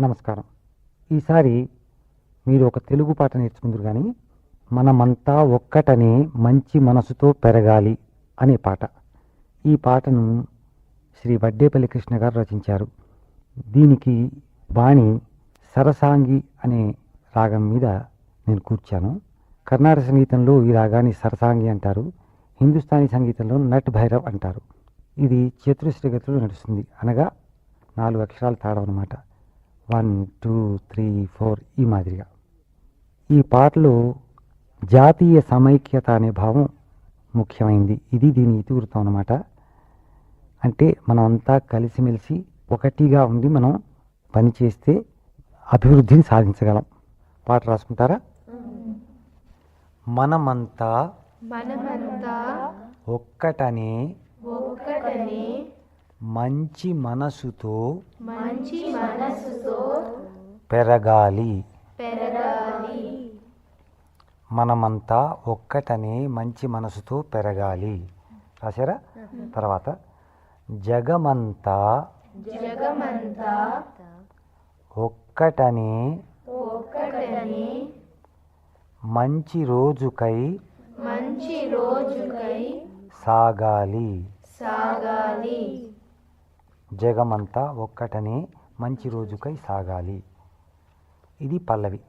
నమస్కారం. ఈసారి మీరు ఒక తెలుగు పాట నేర్చుకుందరు కానీ మనమంతా ఒక్కటనే మంచి మనసుతో పెరగాలి అనే పాట. ఈ పాటను శ్రీ వడ్డేపల్లి కృష్ణ గారు రచించారు. దీనికి బాణి సరసాంగి అనే రాగం మీద నేను కూర్చాను. కర్ణాటక సంగీతంలో ఈ రాగాన్ని సరసాంగి అంటారు. హిందుస్థానీ సంగీతంలో నట్ భైరవ్ అంటారు. ఇది చతురస్రగతిలో నడుస్తుంది అనగా నాలుగు అక్షరాలు తాడం అనమాట వన్ టూ త్రీ ఫోర్ ఈ మాదిరిగా. ఈ పాటలో జాతీయ సమైక్యత అనే భావం ముఖ్యమైంది. ఇది దీని ఇతివృత్తం అనమాట అంటే మనం అంతా కలిసిమెలిసి ఒకటిగా ఉండి మనం పని చేస్తే అభివృద్ధిని సాధించగలం. పాట రాసుకుంటారా? మనమంతా మనమంతా ఒక్కటనే ఒక్కటనే మంచి మనసుతో మంచి మనసుతో పెరగాలి. పెరగాలి. మనమంతా ఒక్కటనే మంచి మనసుతో పెరగాలి. రాశారా? తర్వాత జగమంతా జగమంతా ఒక్కటనే ఒక్కటనే మంచి రోజుకై మంచి రోజుకై సాగాలి. సాగాలి. జగమంతా ఒక్కటనే మంచి రోజుకై సాగాలి. ఇది పల్లవి.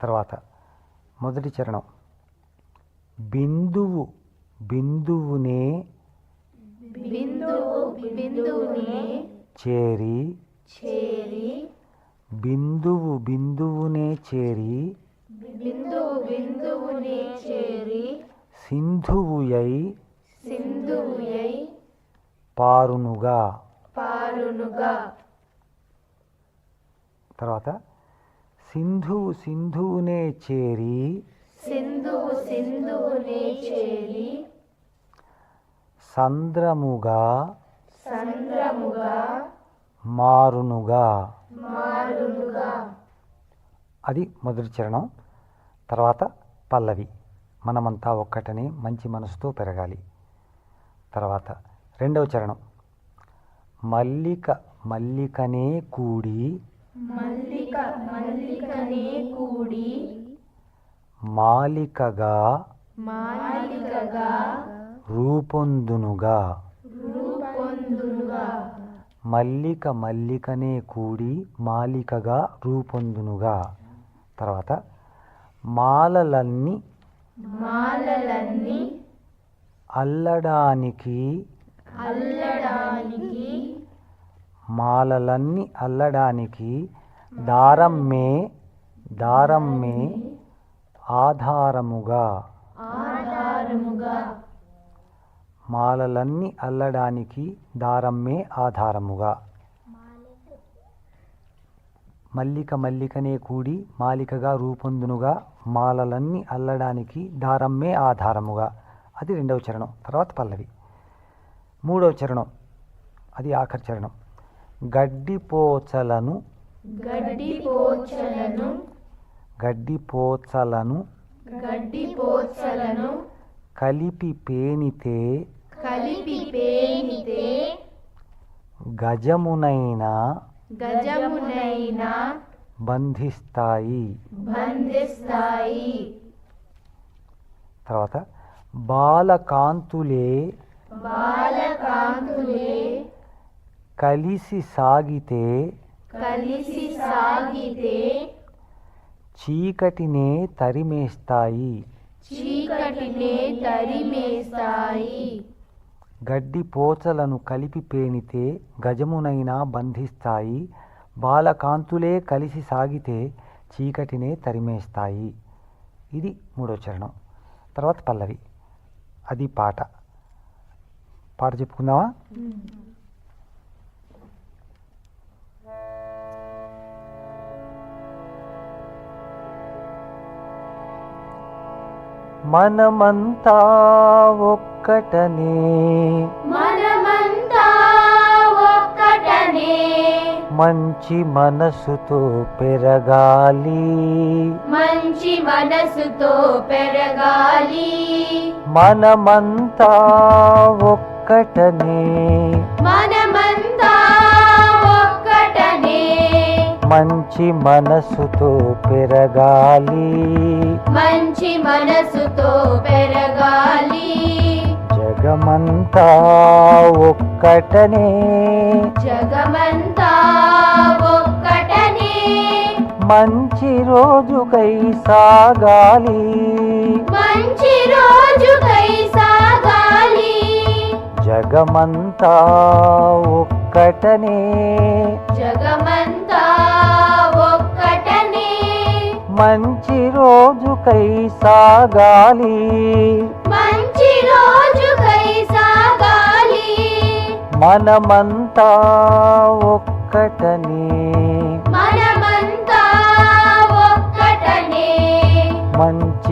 తర్వాత మొదటి చరణం. బిందువు బిందువునే బిందువు బిందువునే చేరి చేరి బిందువు బిందువునే చేరి బిందువు బిందువునే చేరి సింధువుయై సింధువుయై పారునుగా. పారునుగా. తర్వాత సింధువు సింధువునే చేరి. సింధువు సింధువునే చేరి. సంద్రముగా. సంద్రముగా. మారునుగా. మారునుగా. అది మొదటి చరణం. తర్వాత పల్లవి. మనమంతా ఒక్కటని మంచి మనసుతో పెరగాలి. తర్వాత రెండవ చరణం. మల్లిక మల్లికనే కూడి. మల్లిక మల్లికనే కూడి. మాలికగా. మాలికగా. రూపొందునుగా. రూపొందునుగా. మల్లిక మల్లికనే కూడి మాలికగా రూపొందునుగా. తర్వాత మాలలన్నీ మాలలన్నీ అల్లడానికి అల్లడానికి. మాలలన్నీ అల్లడానికి దారమ్మే దారమ్మే ఆధారముగా. ఆధారముగా. మాలలన్నీ అల్లడానికి దారమ్మే ఆధారముగా. మల్లిక మల్లికనే కూడి మాలికగా రూపొందునుగా మాలలన్నీ అల్లడానికి దారమ్మే ఆధారముగా. అది రెండవ చరణం. తర్వాత పల్లవి. మూడవ చరణం. అది ఆఖరి చరణం. గడ్డిపోచలను గడ్డి పోచలను గడ్డిపోచలను గడ్డి పోచలను కలిపి పేనితే కలిపి పేనితే గజమునైన గజమునైనా బంధిస్తాయి. బంధిస్తాయి. తర్వాత బాలకాంతులే బాలకాంతులే కలిసి సాగితే కలిసి సాగితే చీకటినే తరిమేస్తాయి చీకటినే తరిమేస్తాయి గడ్డి పోచలను కలిపి పేనితే గజమునైనా బంధిస్తాయి బాలకాంతులే కలిసి సాగితే చీకటినే తరిమేస్తాయి ఇది మూడో చరణం తర్వాత పల్లవి అది పాట పాట చెప్పుకుందామా మనమంతా ఒక్కటనే. మనమంతా ఒక్కటనే. మంచి మనసుతో పెరగాలి. మంచి మనసుతో పెరగాలి. మనమంతా ఒక్కటనే. మనమంతా మంచి మనసుతో పెరగాలి. మంచి మనసుతో పెరగాలి. జగమంతా ఒక్కటనే. జగమంతా ఒక్కటనే. మంచి రోజుకై సాగాలి. మంచి రోజుకై సాగాలి. జగమంతా ఒక్కటనే. జగమంతా ఒక్కటనే. మంచి రోజుకై సాగాలి. మంచి రోజుకై సాగాలి. మనమంతా ఒక్కటనే.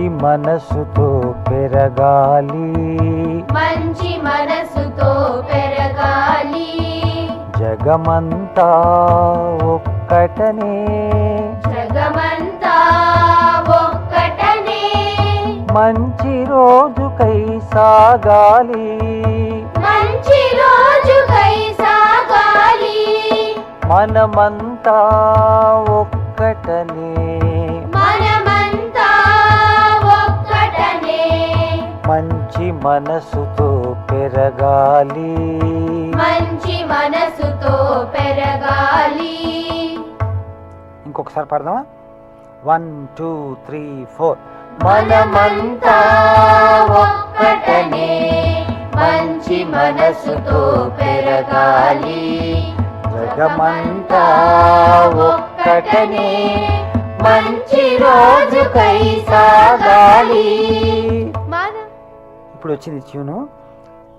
మంచి మనసుతో పెరగాలి. మంచి మనసుతో పెరగాలి. జగమంతా ఒక్కటనే. జగమంతా ఒక్కటనే. మంచి రోజుకై సాగాలి. మంచి రోజుకై సాగాలి. మనమంతా ఒక్కటనే. మంచి మనసుతో పెరగాలి. మంచి మనసుతో పెరగాలి. ఇంకొకసారి పాడదామా? వన్ టూ త్రీ ఫోర్ మనమంతా ఒక్కటనే మంచి మనసుతో పెరగాలి. జగమంతా ఒక్కటనే మంచి రోజుకై సాగాలి. ఇప్పుడు వచ్చింది ట్యూను.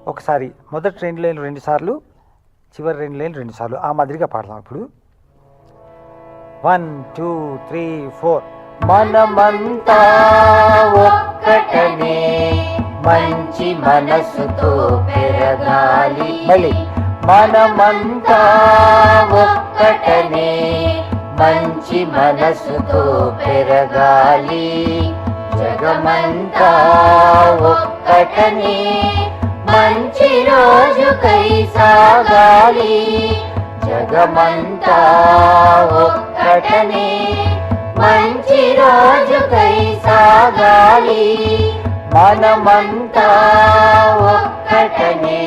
ఒకసారి మొదటి రెండు లైన్లు రెండు సార్లు చివరి రెండు లైన్లు రెండు సార్లు. ఆ మాదిరిగా పాడదాం ఇప్పుడు. One two three four. మనమంతా ఒక్కటనే మంచి మనసుతో పెరగాలి. మళ్ళీ మనమంతా ఒక్కటనే మంచి మనసుతో పెరగాలి. జగమంతా ఒక్కటనే మంచి రోజుకై సాగాలి. జగమంతా ఒక్కటనే మంచి రోజుకై సాగాలి. మనమంతా ఒక్కటనే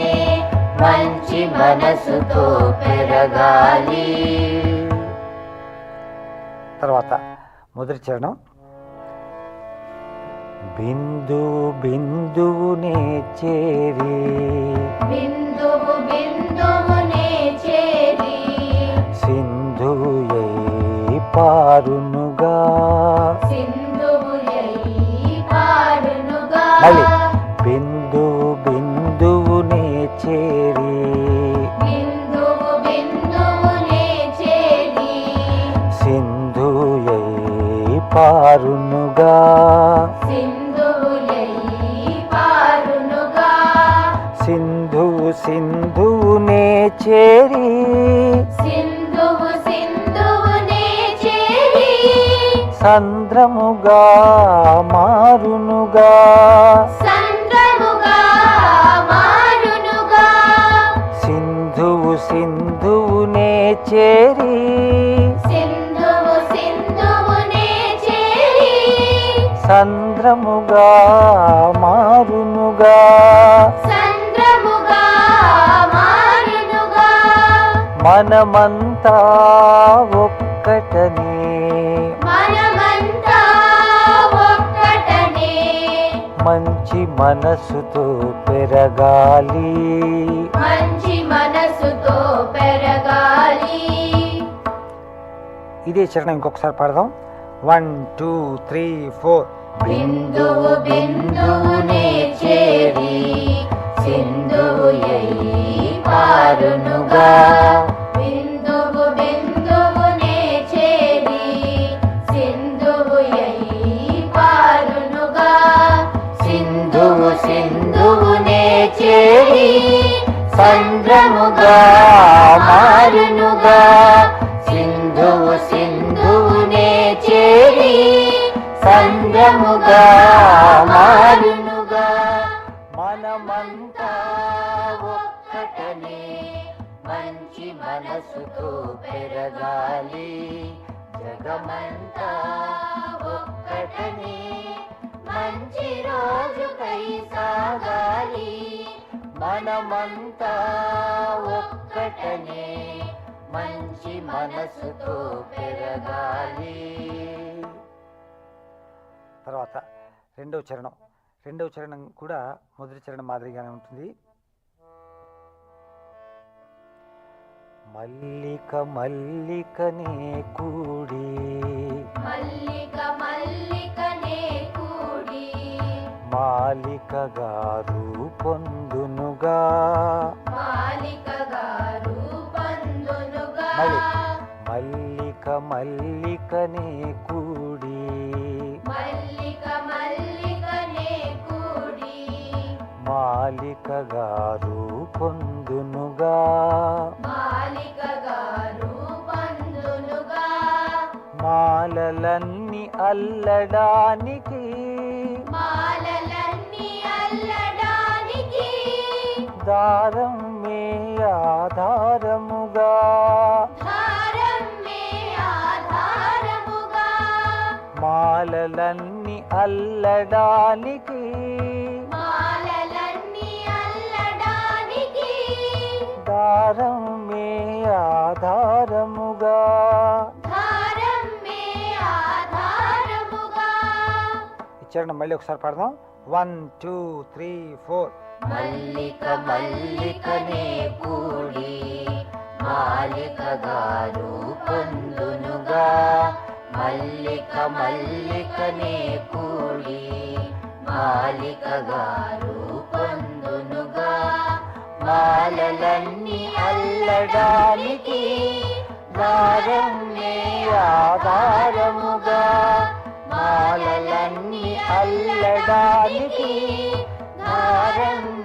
మంచి మనసుతో పెరగాలి. తర్వాత మొదటి చరణం. బిందు బిందువునే చేరి. బిందువు బిందువునే చేరి. సింధుయై పారునుగా. పారునుగా. మళ్ళీ. పారునుగా పారునుగా సింధు సింధువునే చేరి. సంద్రముగా మారునుగా. సంద్రముగా మారునుగా. సింధువు సింధువునే చేరి. మారునుగా. మనమంతా ఒక్కటనే. మంచి మనసుతో పెరగాలి. మంచి మనసుతో పెరగాలి. ఇదే చరణం ఇంకొకసారి పాడదాం. వన్ టూ త్రీ ఫోర్ బిందువు బిందువునే చేరి సింధువు పారునుగా. బిందువు బిందువునే చేరి సింధువు పారునుగా. సింధువు సింధువునే చేరి సంద్రముగా మనసుతో పెరగాలి. తర్వాత రెండవ చరణం. రెండవ చరణం కూడా మొదటి చరణం మాదిరిగానే ఉంటుంది. మల్లిక మల్లికనే కూడి. మల్లిక మల్లికనే కూడి. మాలిక గారు పొందునుగా మాలిక గారు మళ్ళీ. మల్లిక మల్లికనే కూడి. మల్లిక మల్లికనే కూడి. మాలిక గారు పొందునుగా. మాలిక గారు బంధునుగా మాలలన్నీ అల్లడానికి. మాలలన్నీ అల్లడానికి. దారం అల్లడానికి. మాలలన్నీ అల్లడానికి. దారం మే ఆధారముగా. చరణం మళ్ళీ ఒకసారి పాడదాం. వన్ టూ త్రీ ఫోర్ మల్లిక మల్లికనే మాలిక గారు పొందునుగా. మల్లిక మల్లికనే కూడి మాలిక గారు పొందునుగా. మాలలన్నీ అల్లడానికి దారం ఆధారముగా. మాలలన్నీ అల్లడానికి దారం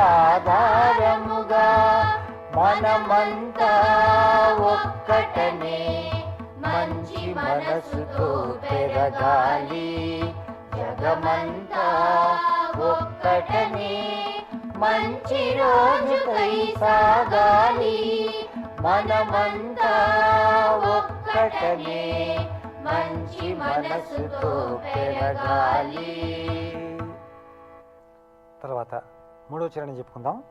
ఆధారముగా. మనమంతా ఒక్కటనే మంచి మనసుతో పెరగాలి. జగమంతా ఒక్కటనే మంచి రోజుకై సాగాలి. మనమంతా ఒక్కటనే మంచి మనసుతో పెరగాలి. తర్వాత మూడో చరణం చెప్పుకుందాం.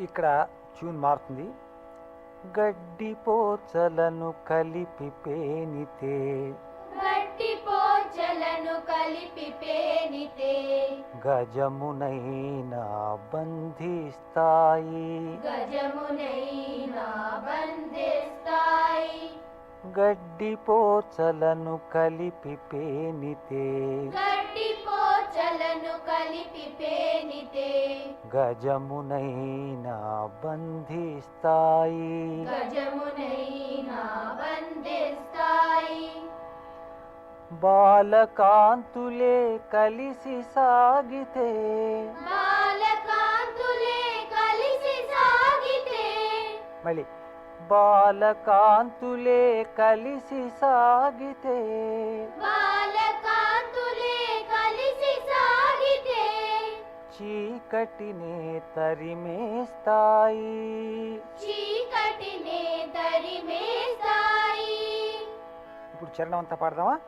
ఇక్కడ ట్యూన్ మారుతుంది. గడ్డి పోచలను కలిపి పేనితే. గట్టి పోచలను కలిపి పేనితే. గజమునైనా బంధిస్తాయి. గజమునైనా బంధిస్తాయి. గడ్డి పోచలను కలిపి పేనితే. గజమునైనా బంధిస్తాయి. గజమునైనా బంధిస్తాయి. బాలకాంతులే కలిసి సాగితే. బాలకాంతులే కలిసి సాగితే. మళ్ళీ బాలకాంతులే కలిసి సాగితే. చీకటినే తరిమేస్తాయి. చీకటినే తరిమేస్తాయి. ఇప్పుడు చరణం అంతా పాడదామా?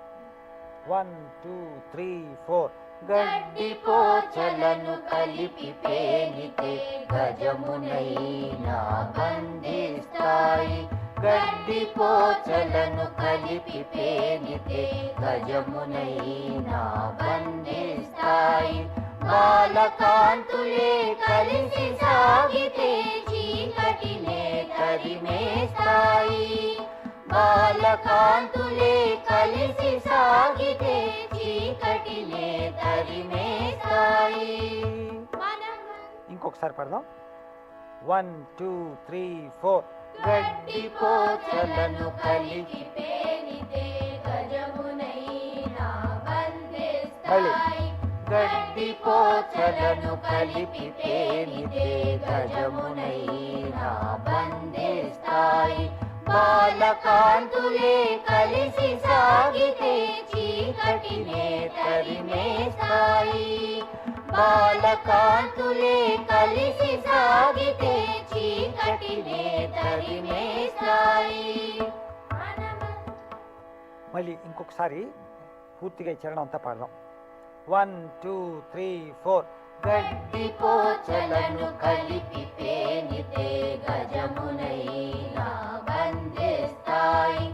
వన్ టూ త్రీ ఫోర్ గడ్డి పోచలను కలిపి పేనితే గజమునైనా బంధిస్తాయి గడ్డి పోచలను కలిపి పేనితే గజమునైనా బంధిస్తాయి బాలకాంతులే కలిసి సాగితే చీకటినే తరిమేస్తాయి బాలకాంతులే కలిసి సాగితే చీకటినే తరిమేస్తాయి ఇంకొకసారి పాడదాం. వన్ టూ త్రీ ఫోర్ గడ్డి పోచలను కలిపి పేనితే గజమునైనా బంధిస్తాయి గడ్డి పోచలను కలిపి పేనితే గజమునైనా బంధిస్తాయి. బాలకాంతులే కలిసి సాగితే చీకటినే తరిమేస్తాయి బాలకాంతులే కలిసి సాగితే చీకటినే తరిమేస్తాయి మళ్ళీ ఇంకొకసారి పూర్తిగా ఈ చరణం అంతా పాడదాం. One two three four. గడ్డి పోచలను కలిపి పేనితే గజమునైనా బంధిస్తాయి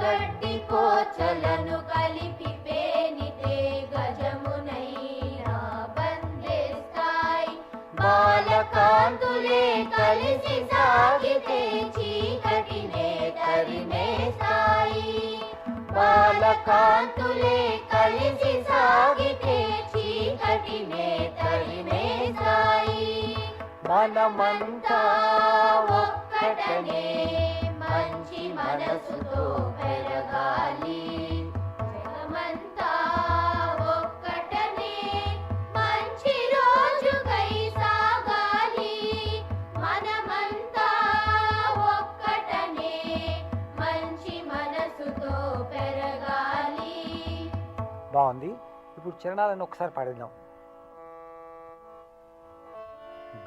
గడ్డి పోచలను కలిపి పేనితే గజమునైనా బంధిస్తాయి బాలకాంతులే కలిసి సాగితే చీకటినే తరిమేస్తాయి. బాలకాంతులే మనమంతా ఒక్కటనే మంచి మనసుతో పెరగాలి. జగమంతా ఒక్కటనే మంచి రోజుకై సాగాలి మనమంతా ఒక్కటనే మంచి మనసుతో పెరగాలి. బాగుంది. ఇప్పుడు చరణాలను ఒకసారి పాడేద్దాం.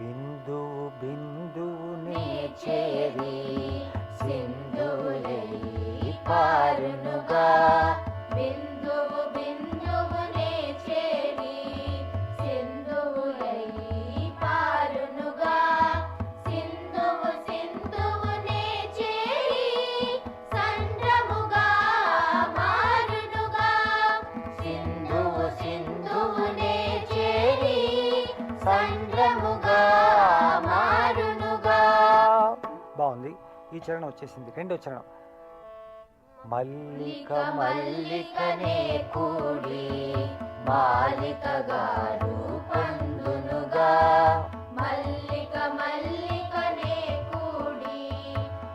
బిందువు బిందువునే చేరి సింధులై పారునుగా. మారునుగా. బాగుంది. ఈ చరణం వచ్చేసింది. రెండో చరణం. మల్లిక మల్లికనే కూడి మాలిక గారు పందునుగా. మల్లిక మల్లికనే కూడి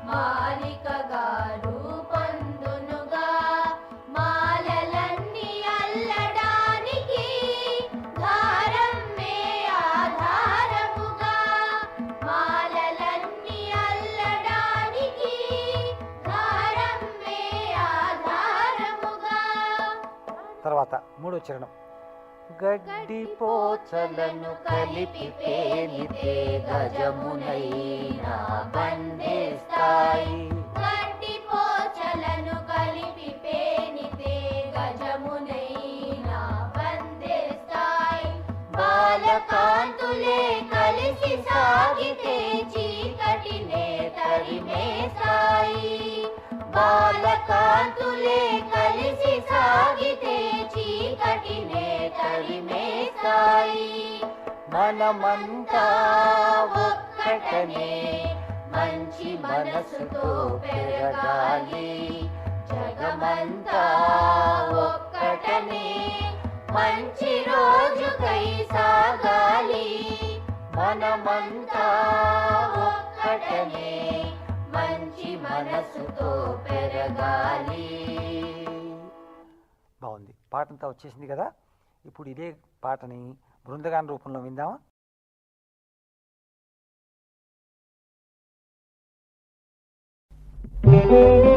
మాలిక తర్వాత మూడో చరణం. గడ్డి పోచలను కలిపి పేనితే గజమునైనా బంధిస్తాయి. గడ్డి పోచలను కలిపి పేనితే గజమునైనా బంధిస్తాయి. బాలకాంతులే కలిసి సాగితే చీకటినే తరిమేస్తాయి. బాలకాంతులే కలిసి సాగితే చీకటినే తరిమేస్తాయి మనమంతా ఒక్కటనే మంచి మనసుతో పెరగాలి. జగమంతా ఒక్కటనే మంచి రోజుకై సాగాలి. మనమంతా ఒక్కటనే మంచి మనసుతో పెరగాలి. బాగుంది. పాటంతా వచ్చేసింది కదా? ఇప్పుడు ఇదే పాటని బృందగాన రూపంలో విందామా? మనమంతా